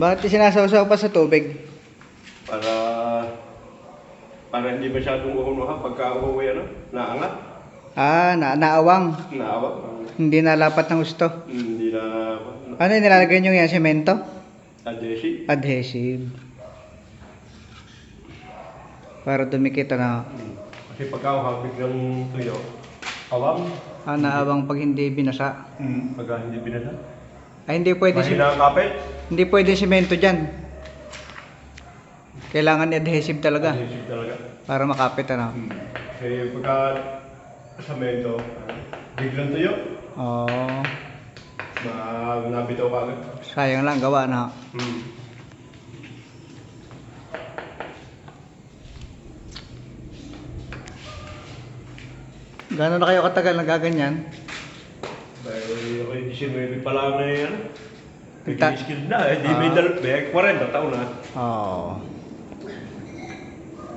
Bakit sinasawsaw pa sa tubig? Para para hindi masyadong uhunuhan pagka uuwi ano, naangat, Ah, na naawang. naawak. Hindi nalapat ng gusto. Hindi na Ano yung nilalagay nyo yan? Semento? adhesive. Adhesive. Para dumikit na. Kasi pagka uhapig ng tuyo, awang, Ah, naawang pag hindi binasa. pagka hindi binasa. Ay, hindi pwede, si Mahina ang kapit. hindi pwede semento dyan. Kailangan adhesive talaga. Adhesive talaga. Para makapit ano. Kasi pagka samento, biglang tuyo, Oh, ma nabitaw ka agad. sayang lang gawa na. Hmm. Gano'n na kayo katagal nagaganyan? Dahil ako yung 19 pa lang na yan. Nag-skill na, eh, di may Ah. dal- may 40 taon na. Oo.